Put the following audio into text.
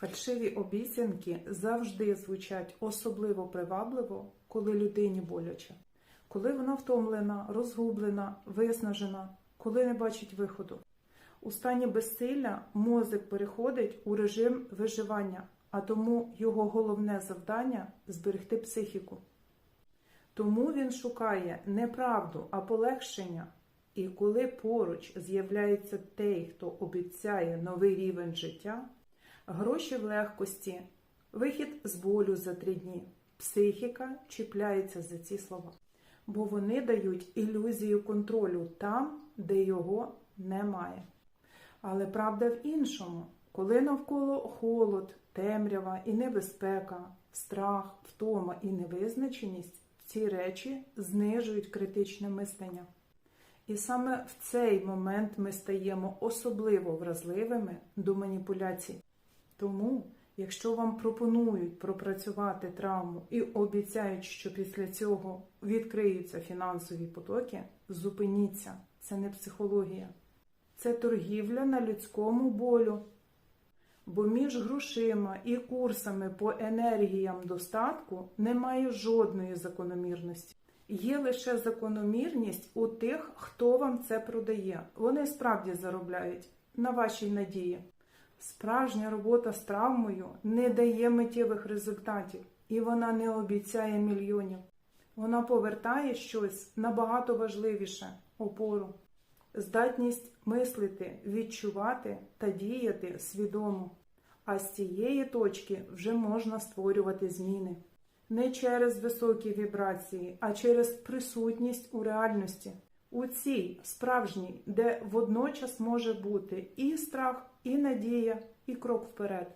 Фальшиві обіцянки завжди звучать особливо привабливо, коли людині боляче, коли вона втомлена, розгублена, виснажена, коли не бачить виходу. У стані безсилля мозок переходить у режим виживання, а тому його головне завдання зберегти психіку. Тому він шукає не правду, а полегшення. І коли поруч з'являється той, хто обіцяє новий рівень життя, гроші в легкості, вихід з болю за три дні, психіка чіпляється за ці слова, бо вони дають ілюзію контролю там, де його немає. Але правда в іншому, коли навколо холод, темрява і небезпека, страх, втома і невизначеність, ці речі знижують критичне мислення. І саме в цей момент ми стаємо особливо вразливими до маніпуляцій. Тому, якщо вам пропонують пропрацювати травму і обіцяють, що після цього відкриються фінансові потоки, зупиніться. Це не психологія. Це торгівля на людському болю. Бо між грошима і курсами по енергіям достатку немає жодної закономірності. Є лише закономірність у тих, хто вам це продає. Вони справді заробляють на вашій надії. Справжня робота з травмою не дає миттєвих результатів, і вона не обіцяє мільйонів. Вона повертає щось набагато важливіше опору, здатність мислити, відчувати та діяти свідомо. А з цієї точки вже можна створювати зміни не через високі вібрації, а через присутність у реальності, у цій справжній, де водночас може бути і страх, і надія, і крок вперед.